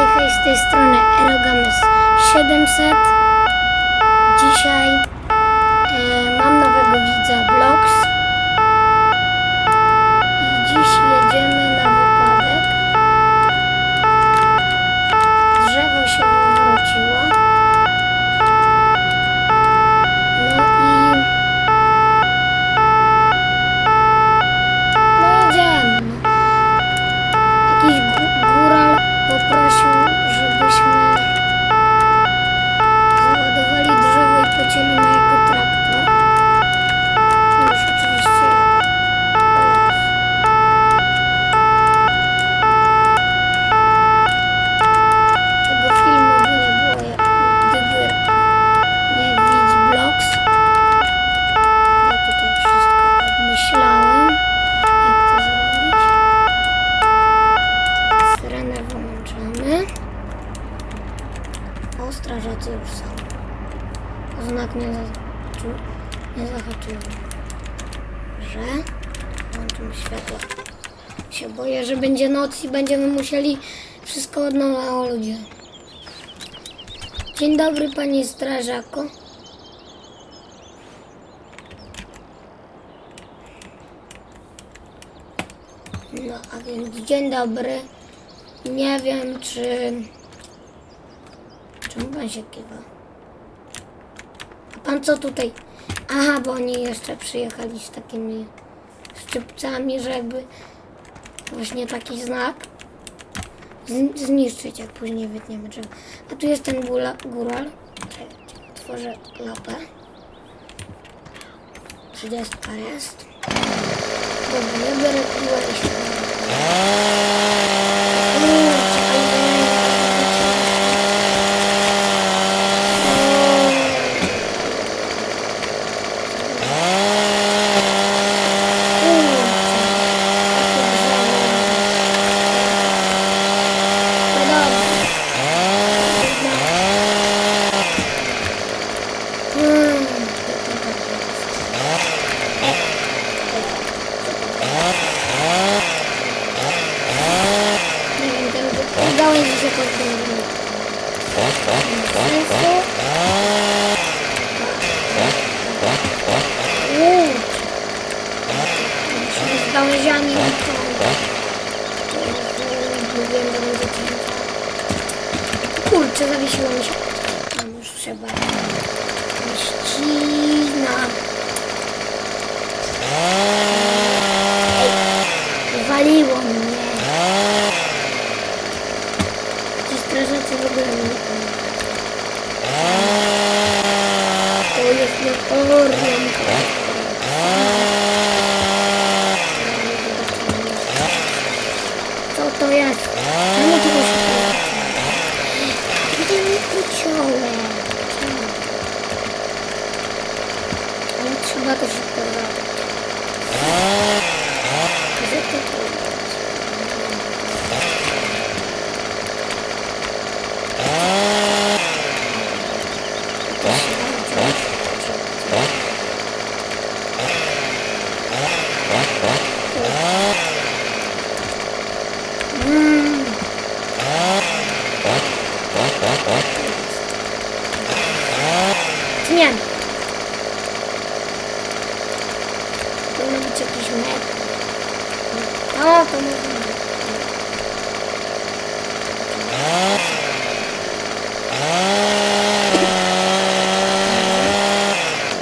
Hej, hej, z tej strony Erogames 700. Dzisiaj e, mam nowego widza Blox. I dziś jedziemy na wypadek. Drzewo się wywróciło. No i... No jedziemy. No. Jakiś gó- góral poprosił, żebyśmy załadowali drzewo i pocięli na jego traktor. I Już oczywiście jadę. O Jezu. Tego filmu by nie było, jak gdyby nie widz blogs. Ja tutaj wszystko obmyślałem, jak to zrobić. Syrenę wyłączamy. O, strażacy już są. O znak nie zahaczył. Nie zahaczył. Że włączymy światło. Się boję, że będzie noc i będziemy musieli wszystko od nowa ludzie. Dzień dobry panie strażaku. No a więc dzień dobry. Nie wiem czy... Czemu pan się kiwa? A pan co tutaj? Aha, bo oni jeszcze przyjechali z takimi szczypcami, że jakby właśnie taki znak zniszczyć, jak później wytniemy drzewo. A tu jest ten góral. Otworzę klapę. 30 jest. Dobra, ja biorę piłę. Uuu, czekaj, Nie wiem, ten ten gałęzi się podglądają. Sensu? Uuu. Musimy z gałęziami to... Mówiłem, że będzie ciężko. Kurczę, zawiesiło mi się. Tam już trzeba. Ścina. Ej, waliło mnie. Ci strażacy w ogóle mnie nie pomagają. To jest motorem. Co to jest? Czemu tu się Gdzie mi uciąłem? Czemu? Ale trzeba to szybko zrobić. Gdzie to tu jest? Mm. Nie. Powinno być jakiś met. O, to można.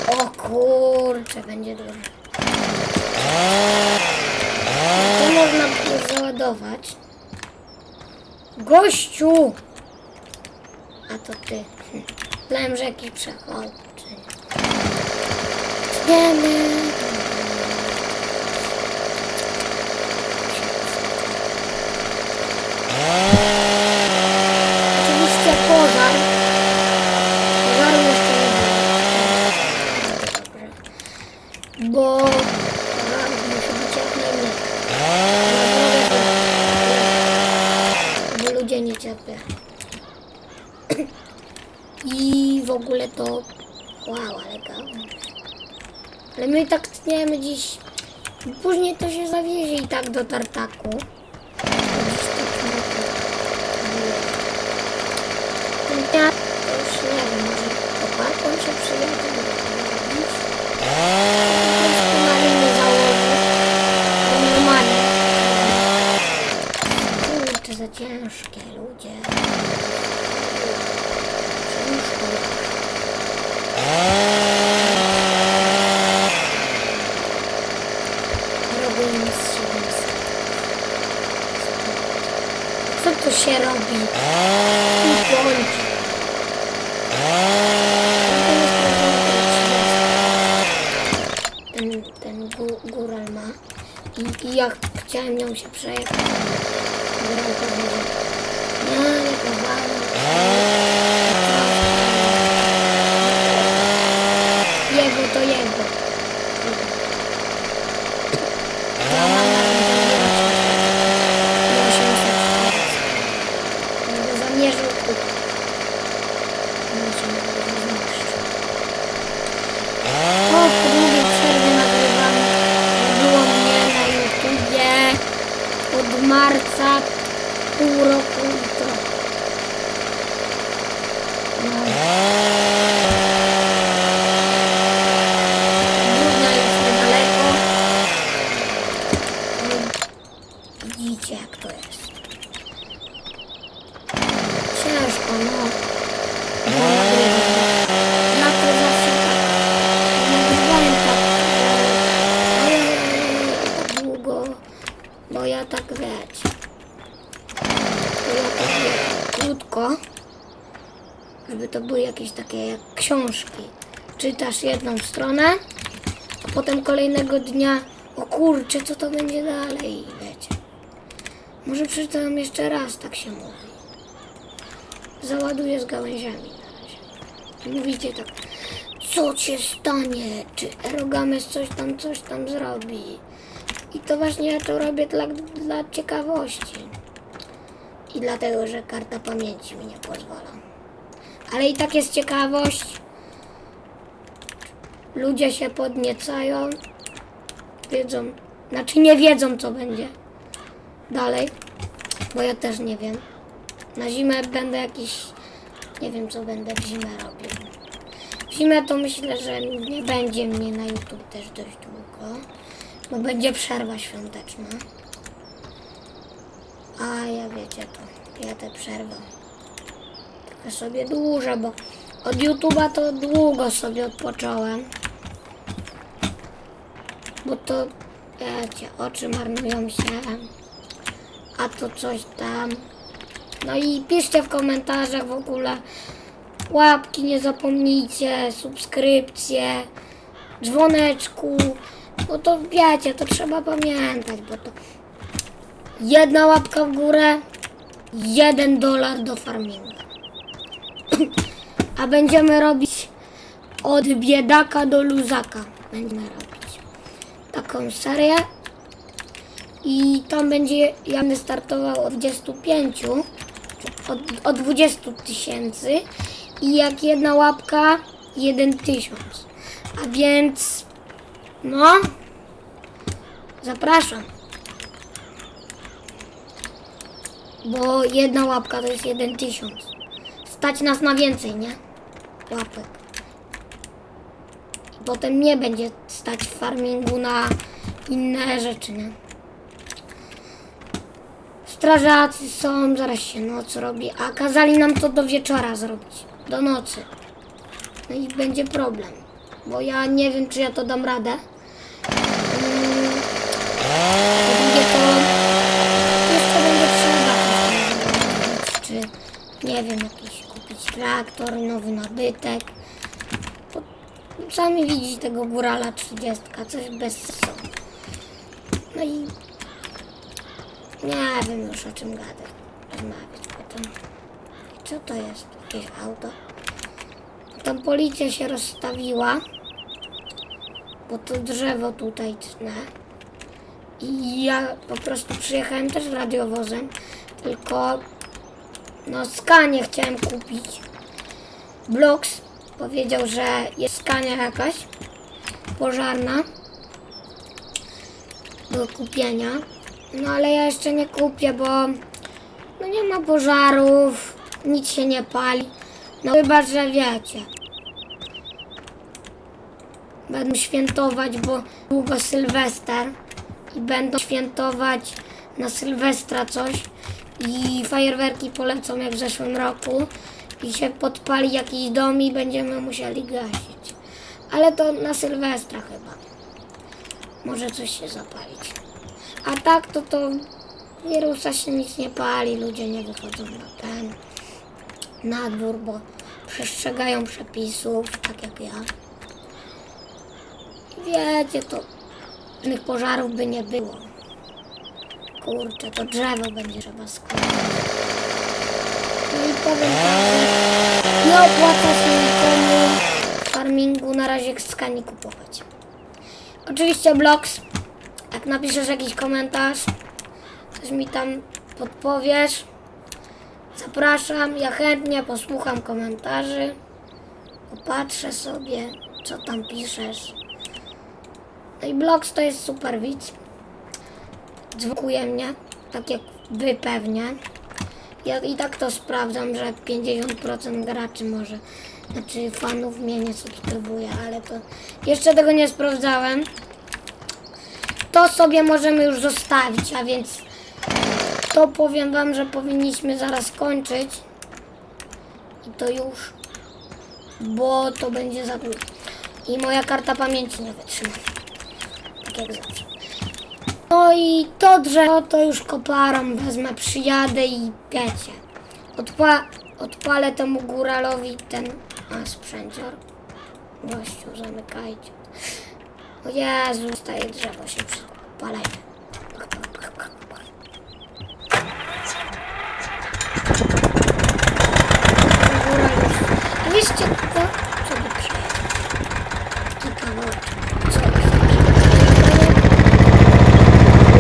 O kurczę, będzie dużo. To można było załadować. Gościu! A to ty. Hm. Myślałem, że jakiś przechol. Czy I w ogóle to... Wow, ale. Ale my tak tniemy dziś... Później to się zawiezie i tak do tartaku. Ja już nie wiem, może koparką się przyjadę. Ciężkie ludzie. Się robi? I bądź. Ten, ten gó- góral ma. I, I ja chciałem nią się przejechać. Góral powiedział. Nie, nie. Jego to jego. Ja mam na Zniszczyć. O, po długiej przerwie nagrywam. Nie było mnie na YouTubie od marca pół roku i trochę. No. Grudnia jest niedaleko. No, widzicie jak to jest. Ciężko, no. Bo nagrywam. Ja to zawsze tak nagrywałem tak, ale tak długo, bo ja tak wiecie. Bo ja tak wiecie, krótko, żeby to były jakieś takie jak książki. Czytasz jedną stronę, a potem kolejnego dnia, o kurczę, co to będzie dalej, wiecie. Może przeczytam jeszcze raz, tak się mówi. Załaduję z gałęziami na razie. Mówicie tak, co się stanie, czy Erogames coś tam, coś tam zrobi. I to właśnie ja to robię dla, dla ciekawości. I dlatego, że karta pamięci mi nie pozwala. Ale i tak jest ciekawość. Ludzie się podniecają. Wiedzą, znaczy nie wiedzą, co będzie dalej. Bo ja też nie wiem. Na zimę będę jakiś. Nie wiem, co będę w zimę robił. W zimę to myślę, że nie będzie mnie na YouTube też dość długo, bo będzie przerwa świąteczna. A ja wiecie to, ja tę przerwę trochę sobie dłużę, bo od YouTube'a to długo sobie odpocząłem. Bo to, wiecie, oczy marnują się, a to coś tam. No i piszcie w komentarzach w ogóle. Łapki nie zapomnijcie, subskrypcje, dzwoneczku. Bo to wiecie, to trzeba pamiętać, bo to jedna łapka w górę, jeden dolar do farminga. A będziemy robić od biedaka do luzaka. Będziemy robić taką serię. I tam będzie, ja będę startował od 25, od, od 20 tysięcy i jak jedna łapka, jeden tysiąc. A więc, no, zapraszam. Bo jedna łapka to jest jeden tysiąc. Stać nas na więcej, nie? Łapek. I potem nie będzie stać w farmingu na inne rzeczy, nie? Strażacy są, zaraz się noc robi, a kazali nam to do wieczora zrobić, do nocy. No i będzie problem, bo ja nie wiem, czy ja to dam radę. Mm, nie wiem, traktor, nowy nabytek. Sami widzicie tego górala 30, coś bez sensu. No i nie wiem już o czym gadać, rozmawiać potem. Co to jest? Jakieś auto? Tam policja się rozstawiła, bo to drzewo tutaj tnę. I ja po prostu przyjechałem też radiowozem, tylko no skanie chciałem kupić. Bloks powiedział, że jest skania jakaś pożarna do kupienia. No ale ja jeszcze nie kupię, bo no nie ma pożarów, nic się nie pali. No chyba, że wiecie. Będą świętować, bo długo Sylwester i będą świętować na Sylwestra coś i fajerwerki polecą jak w zeszłym roku i się podpali jakiś dom i będziemy musieli gasić. Ale to na Sylwestra chyba. Może coś się zapalić. A tak to to wirusa się nic nie pali, ludzie nie wychodzą na ten na dwór, bo przestrzegają przepisów, tak jak ja. Wiecie, to żadnych pożarów by nie było. Kurczę, to drzewo będzie trzeba składać. Tak, nie opłaca się nikomu farmingu na razie skani kupować. Oczywiście blogs, jak napiszesz jakiś komentarz, coś mi tam podpowiesz, zapraszam, ja chętnie posłucham komentarzy, popatrzę sobie, co tam piszesz. No i blogs to jest super widz. Dzwokuje mnie, tak jak wy pewnie. Ja i tak to sprawdzam, że 50% graczy może, znaczy fanów mnie nie subskrybuje, ale to jeszcze tego nie sprawdzałem. To sobie możemy już zostawić, a więc to powiem wam, że powinniśmy zaraz kończyć. I to już, bo to będzie za dużo. I moja karta pamięci nie wytrzyma. Tak jak zawsze. No i to drzewo to już koparą wezmę, przyjadę i wiecie. Odpa odpalę temu góralowi ten a, sprzęcior. Gościu, zamykajcie. O Jezu, staje drzewo się przypalaj. Góral już. A Wiecie co? Co by przejechać? Taki kawałek. Co?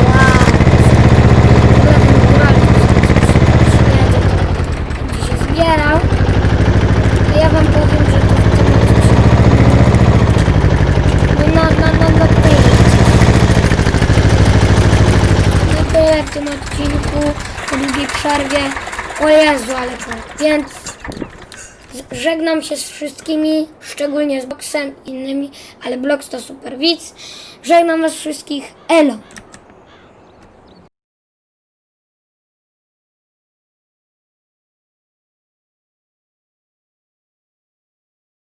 Wow. W ogóle ten góral tu przyjedzie, to będzie się zbierał. A ja wam powiem, że to w tym odcinku no na, na, na, na tyle. Na w tym odcinku po długiej przerwie. O Jezu, ale to. Więc żegnam się z wszystkimi, szczególnie z i innymi, ale Blox to super widz. Żegnam was wszystkich. Elo!